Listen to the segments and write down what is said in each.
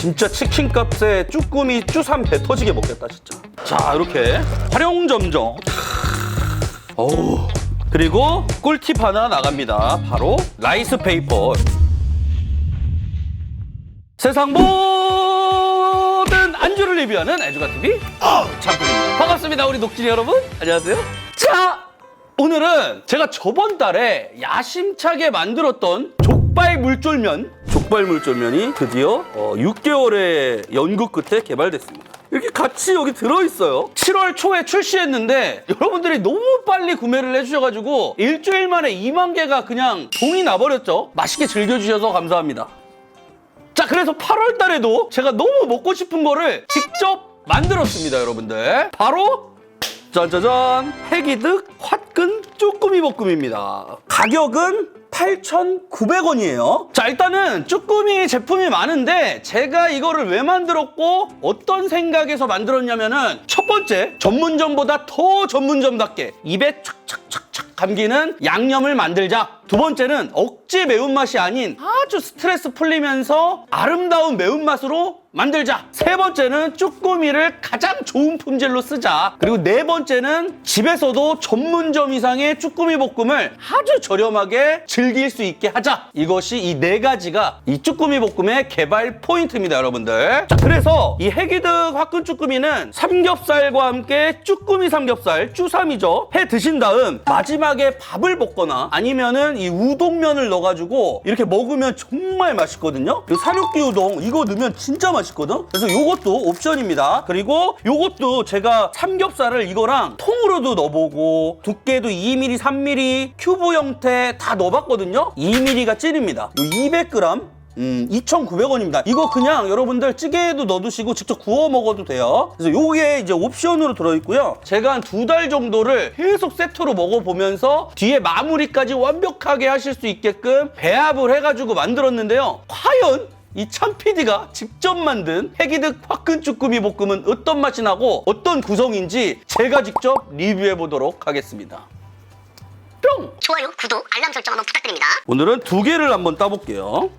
진짜 치킨 값에 쭈꾸미 쭈삼 배 터지게 먹겠다 진짜. 자 이렇게 활용점정. 어우. 그리고 꿀팁 하나 나갑니다. 바로 라이스 페이퍼. 세상 모든 안주를 리뷰하는 애주가TV 참프입니다. 반갑습니다. 우리 녹진이 여러분. 안녕하세요. 자, 오늘은 제가 저번 달에 야심차게 만들었던 족발 물쫄면, 족발 물쫄면이 드디어 어, 6개월의 연구 끝에 개발됐습니다. 이렇게 같이 여기 들어있어요. 7월 초에 출시했는데 여러분들이 너무 빨리 구매를 해주셔가지고 일주일 만에 2만 개가 그냥 동이 나버렸죠. 맛있게 즐겨주셔서 감사합니다. 자, 그래서 8월 달에도 제가 너무 먹고 싶은 거를 직접 만들었습니다, 여러분들. 바로 짜자잔 해기득 화끈 쭈꾸미 볶음입니다. 가격은 8,900원이에요. 자, 일단은 쭈꾸미 제품이 많은데 제가 이거를 왜 만들었고 어떤 생각에서 만들었냐면은 첫 번째 전문점보다 더 전문점답게 입에 착착착착 감기는 양념을 만들자. 두 번째는 억지 매운맛이 아닌 아주 스트레스 풀리면서 아름다운 매운맛으로 만들자. 세 번째는 쭈꾸미를 가장 좋은 품질로 쓰자. 그리고 네 번째는 집에서도 전문점 이상의 쭈꾸미 볶음을 아주 저렴하게 즐길 수 있게 하자. 이것이 이 네 가지가 이 쭈꾸미 볶음의 개발 포인트입니다, 여러분들. 자, 그래서 이 해기득 화끈 쭈꾸미는 삼겹살과 함께 쭈꾸미 삼겹살, 쭈삼이죠. 해 드신 다음 마지막에 밥을 먹거나 아니면은 이 우동면을 넣어가지고 이렇게 먹으면 정말 맛있거든요. 이 사육기 우동 이거 넣으면 진짜 맛있 거든. 그래서 요것도 옵션입니다. 그리고 요것도 제가 삼겹살을 이거랑 통으로도 넣어보고 두께도 2mm, 3mm 큐브 형태 다 넣어봤거든요. 2mm가 찐입니다. 요 200g 음, 2,900원입니다. 이거 그냥 여러분들 찌개에도 넣어두시고 직접 구워 먹어도 돼요. 그래서 요게 이제 옵션으로 들어있고요. 제가 한 두 달 정도를 계속 세트로 먹어보면서 뒤에 마무리까지 완벽하게 하실 수 있게끔 배합을 해가지고 만들었는데요. 과연 이 참PD가 직접 만든 해기득 화끈 쭈꾸미 볶음은 어떤 맛이 나고 어떤 구성인지 제가 직접 리뷰해 보도록 하겠습니다. 뿅! 좋아요, 구독, 알람 설정 한번 부탁드립니다. 오늘은 두 개를 한번 따볼게요.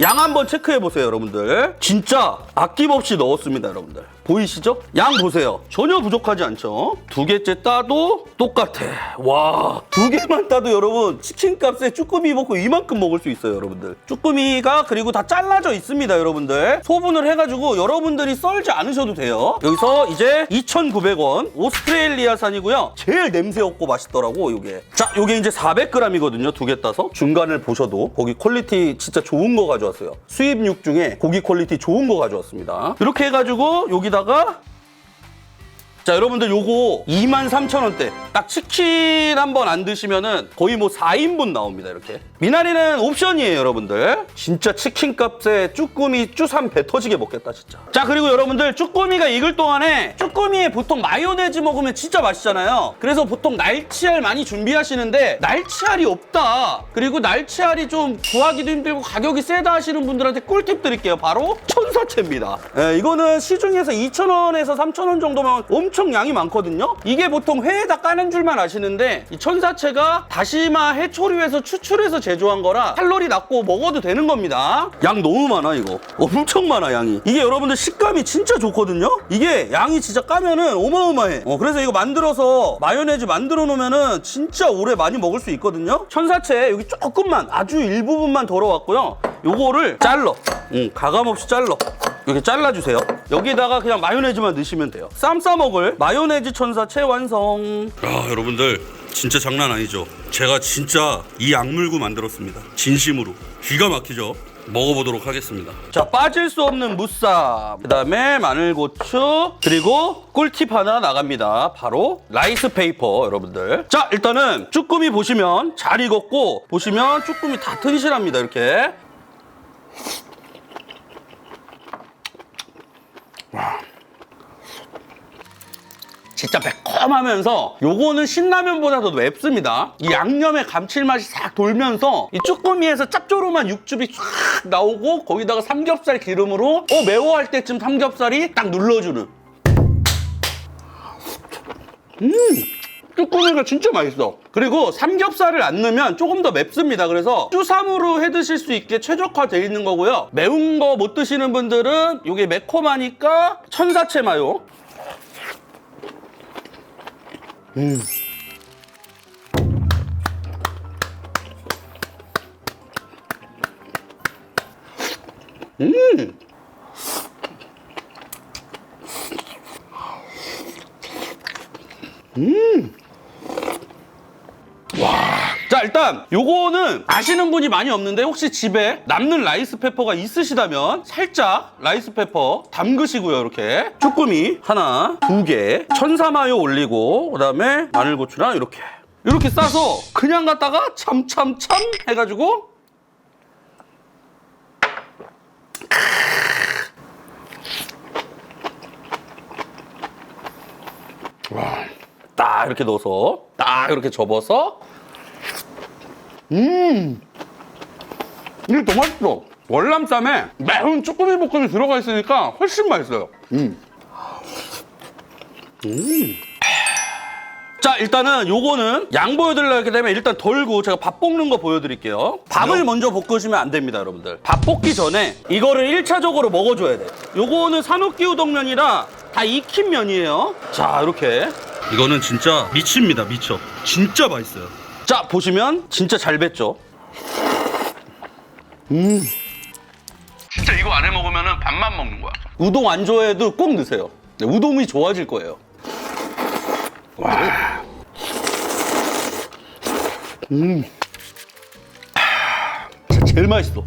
양 한번 체크해 보세요, 여러분들. 진짜 아낌없이 넣었습니다, 여러분들. 보이시죠? 양 보세요. 전혀 부족하지 않죠? 두 개째 따도 똑같아. 와, 두 개만 따도 여러분 치킨 값에 쭈꾸미 먹고 이만큼 먹을 수 있어요, 여러분들. 쭈꾸미가 그리고 다 잘라져 있습니다, 여러분들. 소분을 해가지고 여러분들이 썰지 않으셔도 돼요. 여기서 이제 2,900원 오스트레일리아산이고요. 제일 냄새 없고 맛있더라고, 요게. 자, 요게 이제 400g이거든요, 두 개 따서. 중간을 보셔도 거기 퀄리티 진짜 좋은 거 가져왔어요. 수입육 중에 고기 퀄리티 좋은 거 가져왔습니다. 이렇게 해가지고 여기다 가 자 여러분들 요거 23,000원대. 딱 치킨 한 번 안 드시면은 거의 뭐 4인분 나옵니다 이렇게. 미나리는 옵션이에요 여러분들. 진짜 치킨 값에 쭈꾸미 쭈삼 배 터지게 먹겠다 진짜. 자 그리고 여러분들 쭈꾸미가 익을 동안에 쭈꾸미에 보통 마요네즈 먹으면 진짜 맛있잖아요. 그래서 보통 날치알 많이 준비하시는데 날치알이 없다. 그리고 날치알이 좀 구하기도 힘들고 가격이 세다 하시는 분들한테 꿀팁 드릴게요. 바로 천사채입니다. 예, 이거는 시중에서 2,000원에서 3,000원 정도면 엄청 양이 많거든요? 이게 보통 회에다 까는 줄만 아시는데 이 천사채가 다시마 해초류에서 추출해서 제조한 거라 칼로리 낮고 먹어도 되는 겁니다. 양 너무 많아 이거. 엄청 많아 양이. 이게 여러분들 식감이 진짜 좋거든요? 이게 양이 진짜 까면은 어마어마해. 어, 그래서 이거 만들어서 마요네즈 만들어 놓으면은 진짜 오래 많이 먹을 수 있거든요? 천사채 여기 조금만 아주 일부분만 덜어왔고요. 요거를 잘라. 응, 가감 없이 잘라 이렇게 잘라주세요. 여기다가 그냥 마요네즈만 넣으시면 돼요. 쌈 싸먹을 마요네즈 천사채 완성. 아 여러분들 진짜 장난 아니죠. 제가 진짜 이 악물고 만들었습니다. 진심으로. 기가 막히죠. 먹어보도록 하겠습니다. 자 빠질 수 없는 무쌈. 그 다음에 마늘고추 그리고 꿀팁 하나 나갑니다. 바로 라이스 페이퍼 여러분들. 자 일단은 쭈꾸미 보시면 잘 익었고 보시면 쭈꾸미 다 튼실합니다. 이렇게 진짜 매콤하면서 요거는 신라면보다도 맵습니다. 이 양념의 감칠맛이 싹 돌면서 이 쭈꾸미에서 짭조름한 육즙이 쫙 나오고 거기다가 삼겹살 기름으로 어 매워 할 때쯤 삼겹살이 딱 눌러주는. 음 쭈꾸미가 진짜 맛있어. 그리고 삼겹살을 안 넣으면 조금 더 맵습니다. 그래서 쭈삼으로 해 드실 수 있게 최적화되어 있는 거고요. 매운 거 못 드시는 분들은 이게 매콤하니까 천사채 마요. 음. 음. 자 일단 요거는 아시는 분이 많이 없는데 혹시 집에 남는 라이스 페퍼가 있으시다면 살짝 라이스 페퍼 담그시고요 이렇게. 쭈꾸미 하나 두 개 천사마요 올리고 그다음에 마늘고추랑 이렇게. 이렇게 싸서 그냥 갖다가 참참참 해가지고. 와, 딱 이렇게 넣어서 딱 이렇게 접어서 음. 이게 더 맛있어. 월남쌈에 매운 쭈꾸미 볶음이 들어가 있으니까 훨씬 맛있어요. 음. 음. 자 일단은 요거는 양 보여드리려고 했기 때문에 일단 덜고 제가 밥 볶는 거 보여드릴게요. 밥을 먼저 볶으시면 안 됩니다 여러분들. 밥 볶기 전에 이거를 1차적으로 먹어줘야 돼요 요거는 산호끼 우동면이라 다 익힌 면이에요. 자 이렇게. 이거는 진짜 미칩니다 미쳐. 진짜 맛있어요 자 보시면 진짜 잘 뱄죠 음 진짜 이거 안 해 먹으면 밥만 먹는 거야 우동 안 좋아해도 꼭 넣으세요 네, 우동이 좋아질 거예요 와. 음. 자, 제일 맛있어.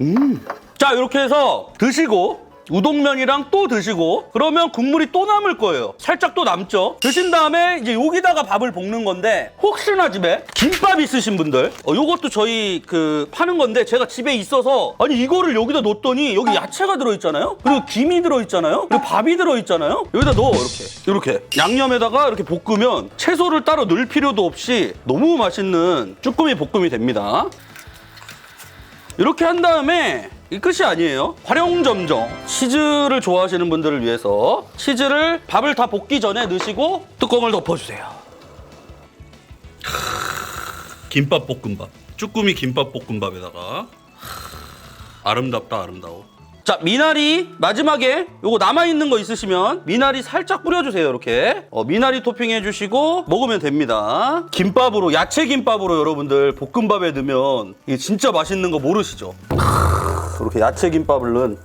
음. 자, 이렇게 해서 드시고 우동면이랑 또 드시고 그러면 국물이 또 남을 거예요. 살짝 또 남죠. 드신 다음에 이제 여기다가 밥을 볶는 건데 혹시나 집에 김밥 있으신 분들 어, 요것도 저희 그 파는 건데 제가 집에 있어서 아니 이거를 여기다 넣었더니 여기 야채가 들어있잖아요. 그리고 김이 들어있잖아요. 그리고 밥이 들어있잖아요. 여기다 넣어 이렇게 이렇게 양념에다가 이렇게 볶으면 채소를 따로 넣을 필요도 없이 너무 맛있는 쭈꾸미 볶음이 됩니다. 이렇게 한 다음에 이 끝이 아니에요. 활용점정 치즈를 좋아하시는 분들을 위해서 치즈를 밥을 다 볶기 전에 넣으시고 뚜껑을 덮어주세요. 김밥 볶음밥, 쭈꾸미 김밥 볶음밥에다가 아름답다 아름다워. 자 미나리 마지막에 요거 남아 있는 거 있으시면 미나리 살짝 뿌려주세요 이렇게 어, 미나리 토핑 해주시고 먹으면 됩니다. 김밥으로 야채 김밥으로 여러분들 볶음밥에 넣으면 이게 진짜 맛있는 거 모르시죠? 이렇게 야채 김밥을 넣은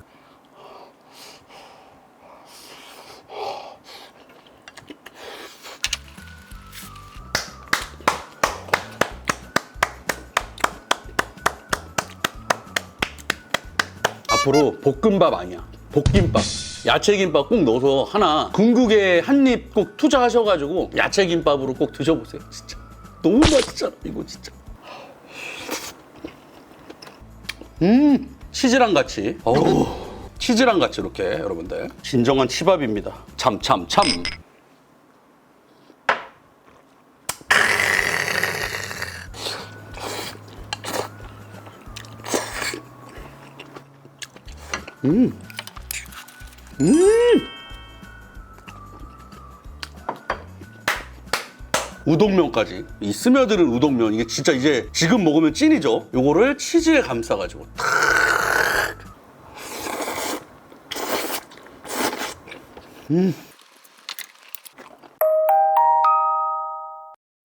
앞으로 볶음밥 아니야. 볶김밥. 야채김밥 꼭 넣어서 하나 궁극에 한 입 꼭 투자하셔가지고 야채김밥으로 꼭 드셔보세요. 진짜. 너무 맛있잖아 이거 진짜. 음 치즈랑 같이. 어우 치즈랑 같이 이렇게 여러분들. 진정한 치밥입니다. 참 참 참. 우동면까지. 이 스며드는 우동면. 이게 진짜 이제 지금 먹으면 찐이죠? 요거를 치즈에 감싸가지고 음.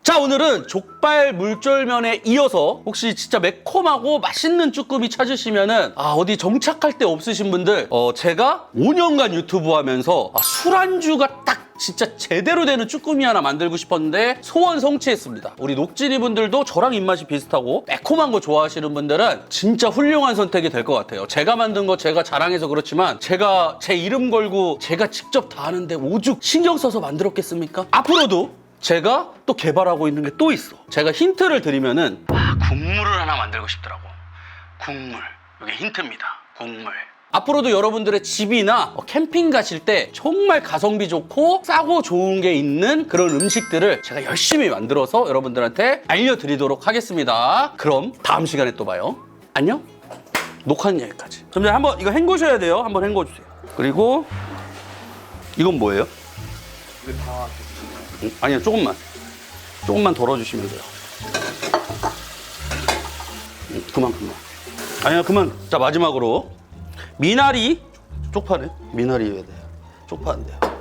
자 오늘은 족발 물쫄면에 이어서 혹시 진짜 매콤하고 맛있는 쭈꾸미 찾으시면은 아 어디 정착할 데 없으신 분들 어 제가 5년간 유튜브 하면서 아, 술안주가 딱 진짜 제대로 되는 쭈꾸미 하나 만들고 싶었는데 소원 성취했습니다. 우리 녹진이 분들도 저랑 입맛이 비슷하고 매콤한 거 좋아하시는 분들은 진짜 훌륭한 선택이 될 것 같아요. 제가 만든 거 제가 자랑해서 그렇지만 제가 제 이름 걸고 제가 직접 다 하는데 오죽 신경 써서 만들었겠습니까? 앞으로도 제가 또 개발하고 있는 게 또 있어. 제가 힌트를 드리면은 아, 국물을 하나 만들고 싶더라고. 국물. 이게 힌트입니다. 국물. 앞으로도 여러분들의 집이나 어, 캠핑 가실 때 정말 가성비 좋고 싸고 좋은 게 있는 그런 음식들을 제가 열심히 만들어서 여러분들한테 알려드리도록 하겠습니다. 그럼 다음 시간에 또 봐요. 안녕? 녹화는 여기까지. 점장 한번 이거 헹구셔야 돼요. 한번 헹궈주세요. 그리고 이건 뭐예요? 음, 아니요, 조금만. 조금만 덜어주시면 돼요. 음, 그만, 그만. 아니요, 그만. 자, 마지막으로. 미나리. 쪽파네. 미나리여야 돼요. 쪽파 안 돼요.